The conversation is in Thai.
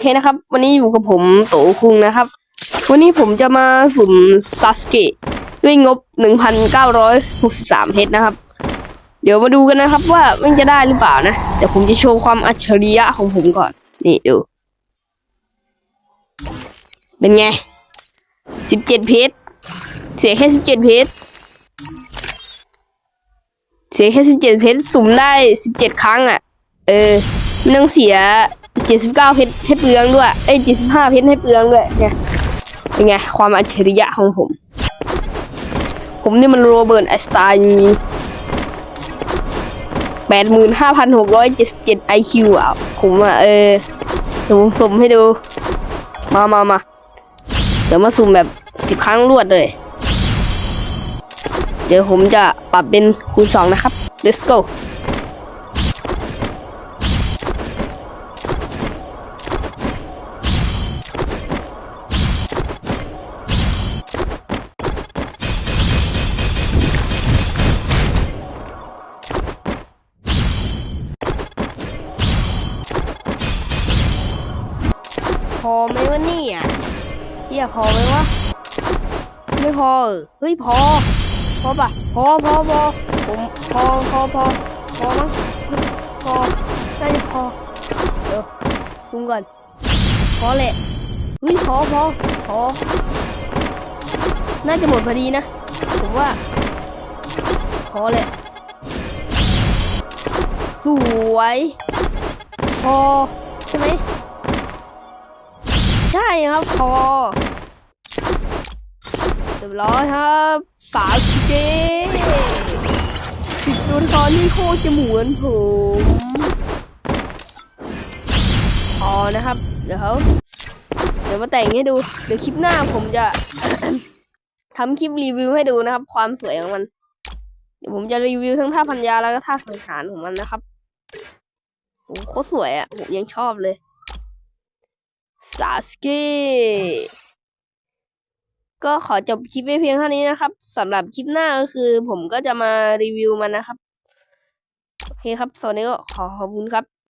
เคนะครับ วันนี้อยู่กับผมโตคุงนะครับ วันนี้ผมจะมาสุ่มซาสเกะด้วยงบ 1,963เพชรนะครับ เดี๋ยวมาดูกันนะครับว่ามันจะได้หรือเปล่านะ แต่ผมจะโชว์ความอัจฉริยะของผมก่อน นี่ดู เป็นไง 17เพชรเสียแค่ 17เพชรเสียแค่ 17เพชรสุ่มได้ 17 ครั้งอะ เออไม่ต้องเสีย 79 เพชรให้เปลืองด้วย เอ้ย75 เพชรให้เปลืองด้วยไงเป็นไง ความอัจฉริยะของผม ผมนี่มันโรเบิร์ตไอสไตน์จริงแปดหมื่นห้าพันหกร้อยเจ็ดเจ็ดไอคิวอะ ผมอะ เออเดี๋ยวผมสุ่มให้ดู มามามาเดี๋ยวมาสุ่มแบบสิบครั้งรวดเลย เดี๋ยวผมจะปรับเป็นคูณสองนะครับ let's go พอไหมวะเนี่ยเฮียพอไหมวะ ไม่พอเฮ้ยพอ พอปะพอพอพอผมพอพอพอพอมั้งพอน่าจะพอเดี๋ยวคุมก่อน พอแหละเฮ้ยพอพอพอน่าจะหมดพอดีนะ ผมว่า พอแหละสวย พอ ใช่ไหม ใช่ครับพอเรียบร้อยครับสามเจสิบตัวละครที่โคตรจะหมือนผมพอนะครับ เดี๋ยวเขาเดี๋ยวมาแต่งให้ดู เดี๋ยวคลิปหน้าผมจะทำคลิปรีวิวให้ดูนะครับ ความสวยของมัน เดี๋ยวผมจะรีวิวทั้งท่าพันยาแล้วก็ท่าสังหารของมันนะครับโอ้โหโคตรสวยอะ่ะผมยังชอบเลย ซาสเกก็ขอจบคลิปไว้เพียงเท่านี้นะครับสำหรับคลิปหน้าก็คือ ผมก็จะมารีวิวมันนะครับ โอเคครับสวัสดีก็ขอขอบคุณครับ